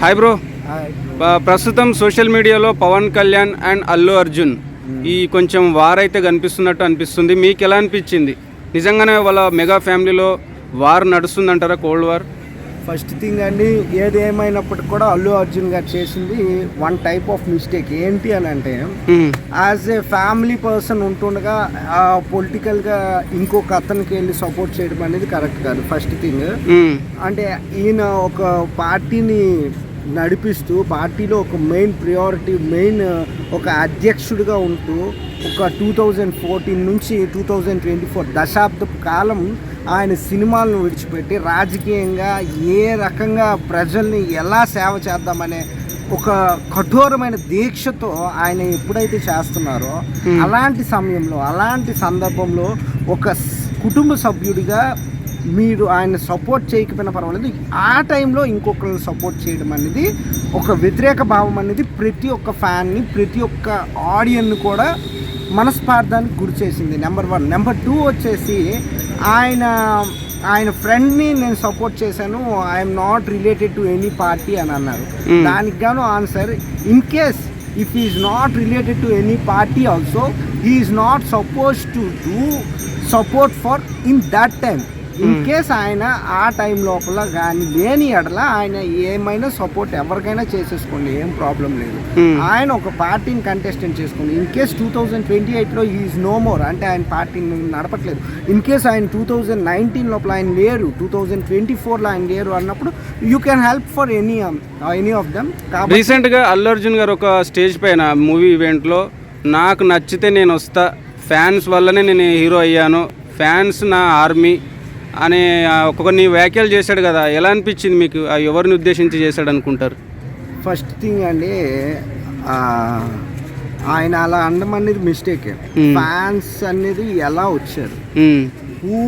Hi bro ప- ప్రస్తుతం social మీడియాలో పవన్ కళ్యాణ్ అండ్ అల్లు అర్జున్ ఈ కొంచెం వార్ అయితే కనిపిస్తున్నట్టు అనిపిస్తుంది. మీకు ఎలా అనిపించింది? నిజంగానే వాళ్ళ మెగా ఫ్యామిలీలో వార్ నడుస్తుందంటారా కోల్డ్ వార్? ఫస్ట్ థింగ్ అండి ఏది ఏమైనప్పటికి కూడా అల్లు అర్జున్ గారు చేసింది వన్ టైప్ ఆఫ్ మిస్టేక్ ఏంటి అని అంటే. యాజ్ ఏ ఫ్యామిలీ పర్సన్ ఉంటుండగా పొలిటికల్గా ఇంకొక అతనికి వెళ్ళి సపోర్ట్ చేయడం అనేది కరెక్ట్ కాదు. First thing hmm. అంటే ఈయన ఒక పార్టీని నడిపిస్తూ పార్టీలో ఒక మెయిన్ ప్రియారిటీ మెయిన్ ఒక అధ్యక్షుడిగా ఉంటూ ఒక టూ థౌజండ్ ఫోర్టీన్ నుంచి టూ థౌజండ్ ట్వంటీ ఫోర్ దశాబ్దపు కాలం ఆయన సినిమాలను విడిచిపెట్టి రాజకీయంగా ఏ రకంగా ప్రజల్ని ఎలా సేవ చేద్దామనే ఒక కఠోరమైన దీక్షతో ఆయన ఎప్పుడైతే చేస్తున్నారో. అలాంటి సమయంలో అలాంటి సందర్భంలో ఒక కుటుంబ సభ్యుడిగా మీరు ఆయన సపోర్ట్ చేయకపోయినా పర్వాలేదు. ఆ టైంలో ఇంకొకరిని సపోర్ట్ చేయడం అనేది ఒక వ్యతిరేక భావం అనేది ప్రతి ఒక్క ఫ్యాన్ని ప్రతి ఒక్క ఆడియన్ను కూడా మనస్పార్థానికి గురి చేసింది. నెంబర్ వన్ నెంబర్ టూ వచ్చేసి ఆయన ఆయన ఫ్రెండ్ని నేను సపోర్ట్ చేశాను. I'm not related to any party అని అన్నారు. Hmm. దానికి గాను answer in case if is not related to any party also he is not suppose to do support for in that time in Hmm. Case ఆయన ఆ time లోపల కానీ లేని ఎడల ఆయన ఏమైనా సపోర్ట్ ఎవరికైనా చేసేసుకోండి ఏం ప్రాబ్లం లేదు. Hmm. ఆయన ఒక పార్టీని కంటెస్టెంట్ చేసుకోండి in case two thousand twenty ఎయిట్లో ఈజ్ నో మోర్ అంటే ఆయన పార్టీని నడపట్లేదు. ఇన్ కేస్ ఆయన టూ థౌజండ్ నైన్టీన్ లోపల ఆయన లేరు టూ థౌజండ్ ట్వంటీ ఫోర్లో ఆయన లేరు అన్నప్పుడు you can help for any any of them రీసెంట్గా అల్లు అర్జున్ గారు ఒక స్టేజ్ పైన మూవీ ఈవెంట్లో నాకు నచ్చితే నేను వస్తా. ఫ్యాన్స్ వల్లనే నేను హీరో అయ్యాను. ఫ్యాన్స్ నా ఆర్మీ అనే కొన్ని వ్యాఖ్యలు చేశాడు కదా ఎలా అనిపించింది మీకు ఎవరిని ఉద్దేశించి చేశాడు అనుకుంటారు ఫస్ట్ థింగ్ అండి ఆయన అలా అనడం అనేది మిస్టేక్. ఫ్యాన్స్ అనేది ఎలా వచ్చారు. Who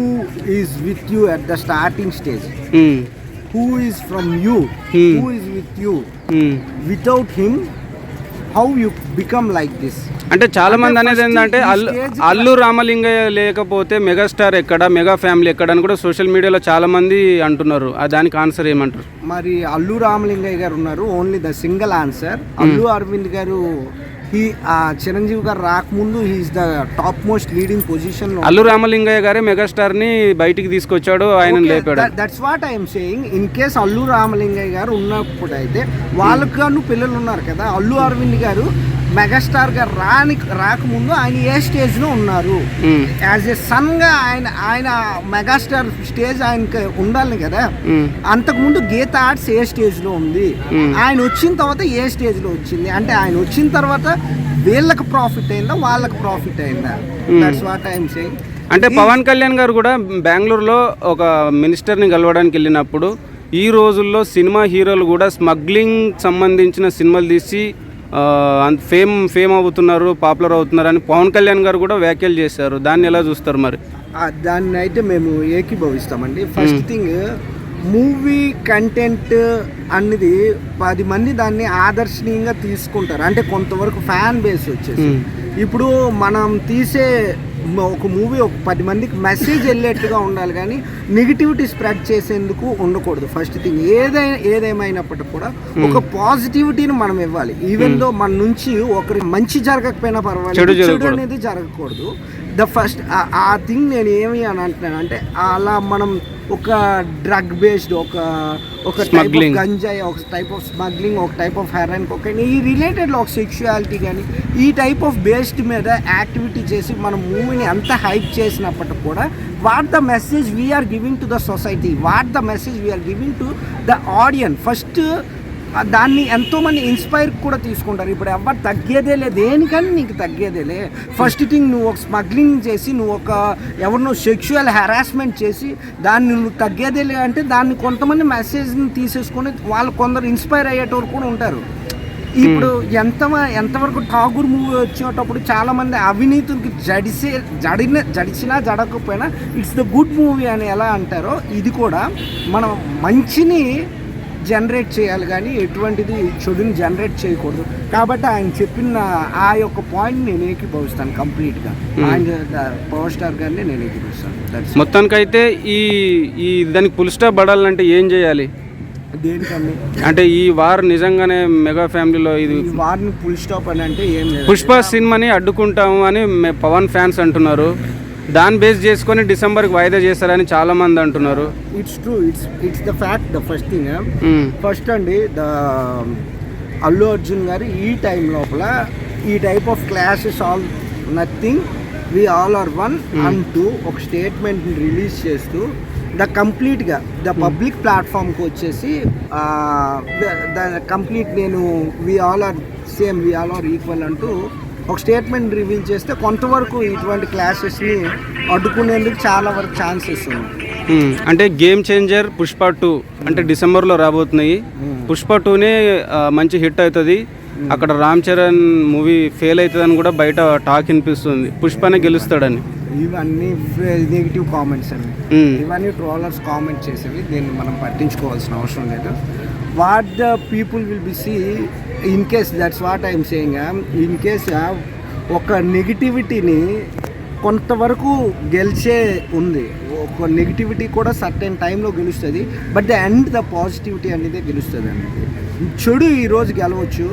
is with you at the starting stage. Who is from you. Who is with you. Without him how you become like this అంటే చాలా మంది అనేది ఏంటంటే అల్లు అల్లు రామలింగయ్య లేకపోతే మెగాస్టార్ ఎక్కడ మెగా ఫ్యామిలీ ఎక్కడ అని కూడా సోషల్ మీడియాలో చాలా మంది అంటున్నారు. దానికి ఆన్సర్ ఏమంటారు? మరి అల్లు రామలింగయ్య గారు ఉన్నారు only the single answer Allu Aravind garu he Chiranjeevi garu రాకముందు he's the top most leading position Allu Ramalingaiah గారే మెగాస్టార్ని బయటికి తీసుకొచ్చాడు ఆయన లేపాడు. That's what I'm saying in case Allu Ramalingaiah garu ఉన్నప్పుడు అయితే వాళ్ళకు పిల్లలు ఉన్నారు కదా అల్లు అరవింద్ గారు మెగాస్టార్ గారు రాని రాకముందు ఆయన ఏ స్టేజ్లో ఉన్నారు మ్మ్. యాజ్ ఏ సన్గా ఆయన ఆయన మెగాస్టార్ స్టేజ్ ఆయనకి ఉండాలి కదా. అంతకుముందు గీత ఆర్ట్స్ ఏ స్టేజ్లో ఉంది మ్మ్. ఆయన వచ్చిన తర్వాత ఏ స్టేజ్లో వచ్చింది అంటే ఆయన వచ్చిన తర్వాత వీళ్ళకి ప్రాఫిట్ అయిందా వాళ్ళకి ప్రాఫిట్ అయిందా. దట్స్ వాట్ ఐఎమ్ సేయింగ్ అంటే పవన్ కళ్యాణ్ గారు కూడా బెంగళూరులో ఒక మినిస్టర్ని కలవడానికి వెళ్ళినప్పుడు ఈ రోజుల్లో సినిమా హీరోలు కూడా స్మగ్లింగ్ సంబంధించిన సినిమాలు తీసి అంత ఫేమ్ ఫేమ్ అవుతున్నారు పాపులర్ అవుతున్నారు అని పవన్ కళ్యాణ్ గారు కూడా వ్యాఖ్యలు చేశారు. దాన్ని ఎలా చూస్తారు మరి? దాన్ని అయితే మేము ఏకీభవిస్తామండి. ఫస్ట్ థింగ్ మూవీ కంటెంట్ అన్నది పది మంది దాన్ని ఆదర్శనీయంగా తీసుకుంటారు. అంటే కొంతవరకు ఫ్యాన్ బేస్ వచ్చేసి. ఇప్పుడు మనం తీసే ఒక మూవీ ఒక పది మందికి మెసేజ్ వెళ్ళేట్టుగా ఉండాలి కానీ నెగిటివిటీ స్ప్రెడ్ చేసేందుకు ఉండకూడదు. ఫస్ట్ థింగ్ ఏదైనా ఏదేమైనప్పటికీ కూడా ఒక పాజిటివిటీని మనం ఇవ్వాలి. ఈవెన్ దో మన నుంచి ఒకరి మంచి జరగకపోయినా పర్వాలేదు చెడు. అనేది జరగకూడదు. ద ఫస్ట్ ఆ థింగ్ నేను ఏమి అని అంటున్నాను అంటే అలా మనం ఒక డ్రగ్ బేస్డ్ ఒక ఒక టైప్ ఆఫ్. గంజాయి ఒక టైప్ ఆఫ్ స్మగ్లింగ్ ఒక టైప్ ఆఫ్ హెరాయిన్ కొకైన్ ఈ రిలేటెడ్లో ఒక సెక్షువాలిటీ కానీ ఈ టైప్ ఆఫ్ బేస్డ్ మీద యాక్టివిటీ చేసి మనం మూవీని ఎంత హైప్ చేసినప్పటికి కూడా what the message we are giving to the society what the message we are giving to the audience first దాన్ని ఎంతోమంది ఇన్స్పైర్ కూడా తీసుకుంటారు. ఇప్పుడు ఎవరు తగ్గేదేలే దేనికని నీకు తగ్గేదేలే ఫస్ట్ థింగ్ నువ్వు ఒక స్మగ్లింగ్ చేసి నువ్వు ఒక ఎవరినో సెక్షువల్ హెరాస్మెంట్ చేసి దాన్ని నువ్వు తగ్గేదేలే అంటే దాన్ని కొంతమంది మెసేజ్ని తీసేసుకొని వాళ్ళు కొందరు ఇన్స్పైర్ అయ్యేటోరు కూడా ఉంటారు. ఇప్పుడు ఎంత ఎంతవరకు ఠాగూర్ మూవీ వచ్చేటప్పుడు చాలా మంది అవినీతికి జడిసే జడిన జడిచినా జడకపోయినా ఇట్స్ ద గుడ్ మూవీ అని ఎలా అంటారో ఇది కూడా మనం మంచిని జనరేట్ చేయాలి కానీ ఎటువంటిది చెడుని జనరేట్ చేయకూడదు. కాబట్టి ఆయన చెప్పిన ఆ యొక్క పాయింట్ నేను ఏకీభవిస్తాను కంప్లీట్గా. ఆయన పవర్ స్టార్ గారిని నేను ఏకీభవిస్తాను. మొత్తానికైతే ఈ ఈ దానికి పుల్ స్టాప్ పడాలంటే ఏం చేయాలి? దేనికండి అంటే ఈ వార్ నిజంగానే మెగా ఫ్యామిలీలో ఇది వారిని ఫుల్ స్టాప్ అని అంటే ఏం పుష్ప సినిమాని అడ్డుకుంటాము అని పవన్ ఫ్యాన్స్ అంటున్నారు. దాన్ని బేస్ చేసుకొని డిసెంబర్కి వాయిదా చేస్తారని చాలా మంది అంటున్నారు it's true it's it's the fact the first thing. First అండి ద అల్లు అర్జున్ గారు ఈ టైం లోపల ఈ type of classes all nothing we all are one అంటూ ఒక స్టేట్మెంట్ రిలీజ్ చేస్తూ ద కంప్లీట్గా ద పబ్లిక్ ప్లాట్ఫామ్కి వచ్చేసి ద కంప్లీట్ నేను we all are same we all are equal అంటూ ఒక స్టేట్మెంట్ రివీల్ చేస్తే కొంతవరకు ఇటువంటి క్లాసెస్ని అడ్డుకునేందుకు చాలా వరకు ఛాన్సెస్ ఉన్నాయి. అంటే గేమ్ చేంజర్ పుష్ప టూ అంటే డిసెంబర్లో రాబోతున్నాయి. పుష్ప టూనే మంచి హిట్ అవుతుంది. అక్కడ రామ్ చరణ్ మూవీ ఫెయిల్ అవుతుందని కూడా బయట టాక్ వినిపిస్తుంది. పుష్పనే గెలుస్తాడని. ఇవన్నీ నెగిటివ్ కామెంట్స్ అండి. ఇవన్నీ ట్రోలర్స్ కామెంట్ చేసేవి. దీన్ని మనం పట్టించుకోవాల్సిన అవసరం లేదు. What the people will be see in case that's what I'm saying in case ఒక నెగిటివిటీని కొంతవరకు గెలిచే ఉంది. ఒక నెగిటివిటీ కూడా సర్టెన్ టైంలో గెలుస్తుంది but the end the positivity అనేది గెలుస్తుంది అనేది చెడు ఈరోజు గెలవచ్చు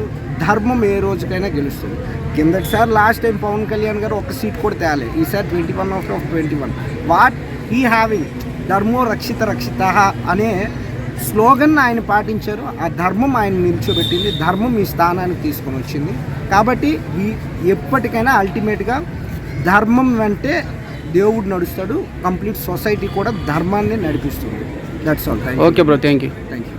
ధర్మం ఏ రోజుకైనా గెలుస్తుంది. కిందటిసారి లాస్ట్ టైం పవన్ కళ్యాణ్ గారు ఒక సీట్ కూడా తేలే ఈసారి twenty one of twenty one what he having ధర్మో రక్షిత రక్షిత అనే స్లోగన్ ఆయన పాటించారు ఆ ధర్మం ఆయన నిల్చోబెట్టింది ధర్మం ఈ స్థానానికి తీసుకొని వచ్చింది. కాబట్టి ఈ ఎప్పటికైనా అల్టిమేట్గా ధర్మం వెంటే దేవుడు నడుస్తాడు కంప్లీట్ సొసైటీ కూడా ధర్మాన్ని నడిపిస్తుంది. That's all thank okay bro thank you thank you